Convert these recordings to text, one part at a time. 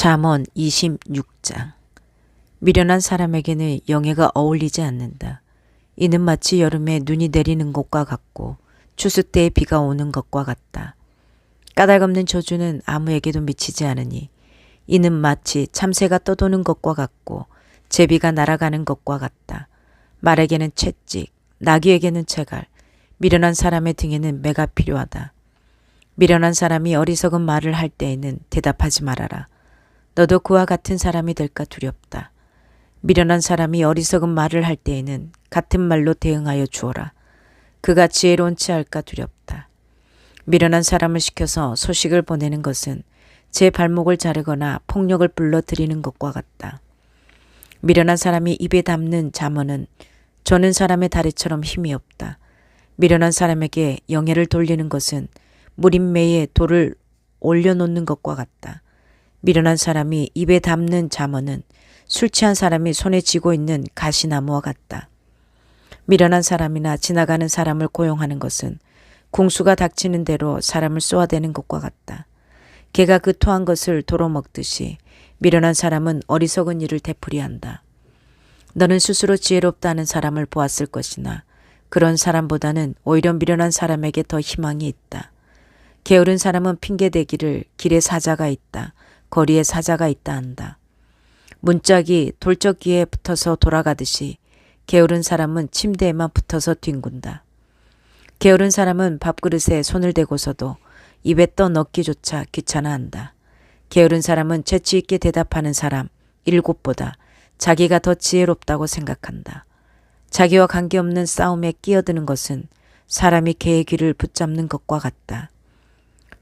잠언 26장 미련한 사람에게는 영예가 어울리지 않는다. 이는 마치 여름에 눈이 내리는 것과 같고 추수 때에 비가 오는 것과 같다. 까닭없는 저주는 아무에게도 미치지 않으니 이는 마치 참새가 떠도는 것과 같고 제비가 날아가는 것과 같다. 말에게는 채찍, 나귀에게는 채갈, 미련한 사람의 등에는 매가 필요하다. 미련한 사람이 어리석은 말을 할 때에는 대답하지 말아라. 너도 그와 같은 사람이 될까 두렵다. 미련한 사람이 어리석은 말을 할 때에는 같은 말로 대응하여 주어라. 그가 지혜로운 치 할까 두렵다. 미련한 사람을 시켜서 소식을 보내는 것은 제 발목을 자르거나 폭력을 불러들이는 것과 같다. 미련한 사람이 입에 담는 잠언은 저는 사람의 다리처럼 힘이 없다. 미련한 사람에게 영예를 돌리는 것은 무림매에 돌을 올려놓는 것과 같다. 미련한 사람이 입에 담는 잠언은 술 취한 사람이 손에 쥐고 있는 가시나무와 같다. 미련한 사람이나 지나가는 사람을 고용하는 것은 궁수가 닥치는 대로 사람을 쏘아대는 것과 같다. 개가 그 토한 것을 도로 먹듯이 미련한 사람은 어리석은 일을 되풀이한다. 너는 스스로 지혜롭다는 사람을 보았을 것이나 그런 사람보다는 오히려 미련한 사람에게 더 희망이 있다. 게으른 사람은 핑계대기를 길에 사자가 있다. 거리에 사자가 있다 한다. 문짝이 돌적기에 붙어서 돌아가듯이 게으른 사람은 침대에만 붙어서 뒹군다. 게으른 사람은 밥그릇에 손을 대고서도 입에 떠 넣기조차 귀찮아한다. 게으른 사람은 재치 있게 대답하는 사람 일곱보다 자기가 더 지혜롭다고 생각한다. 자기와 관계없는 싸움에 끼어드는 것은 사람이 개의 귀를 붙잡는 것과 같다.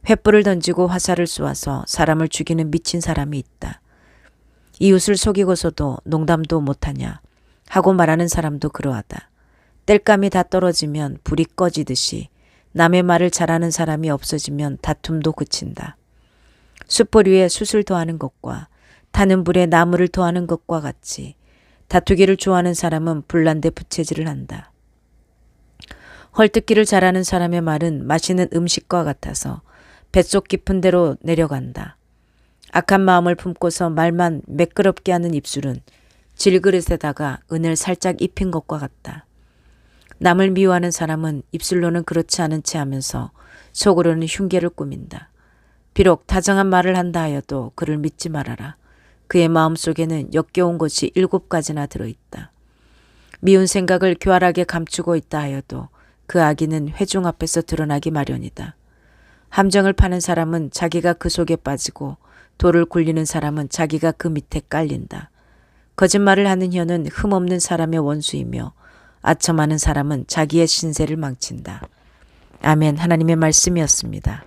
횃불을 던지고 화살을 쏘아서 사람을 죽이는 미친 사람이 있다. 이웃을 속이고서도 농담도 못하냐 하고 말하는 사람도 그러하다. 땔감이 다 떨어지면 불이 꺼지듯이 남의 말을 잘하는 사람이 없어지면 다툼도 그친다. 숯불 위에 숯을 더하는 것과 타는 불에 나무를 더하는 것과 같이 다투기를 좋아하는 사람은 불난데 부채질을 한다. 헐뜯기를 잘하는 사람의 말은 마시는 음식과 같아서 뱃속 깊은 데로 내려간다. 악한 마음을 품고서 말만 매끄럽게 하는 입술은 질그릇에다가 은을 살짝 입힌 것과 같다. 남을 미워하는 사람은 입술로는 그렇지 않은 채 하면서 속으로는 흉계를 꾸민다. 비록 다정한 말을 한다 하여도 그를 믿지 말아라. 그의 마음속에는 역겨운 것이 일곱 가지나 들어있다. 미운 생각을 교활하게 감추고 있다 하여도 그 악의는 회중 앞에서 드러나기 마련이다. 함정을 파는 사람은 자기가 그 속에 빠지고 돌을 굴리는 사람은 자기가 그 밑에 깔린다. 거짓말을 하는 혀는 흠없는 사람의 원수이며 아첨하는 사람은 자기의 신세를 망친다. 아멘 하나님의 말씀이었습니다.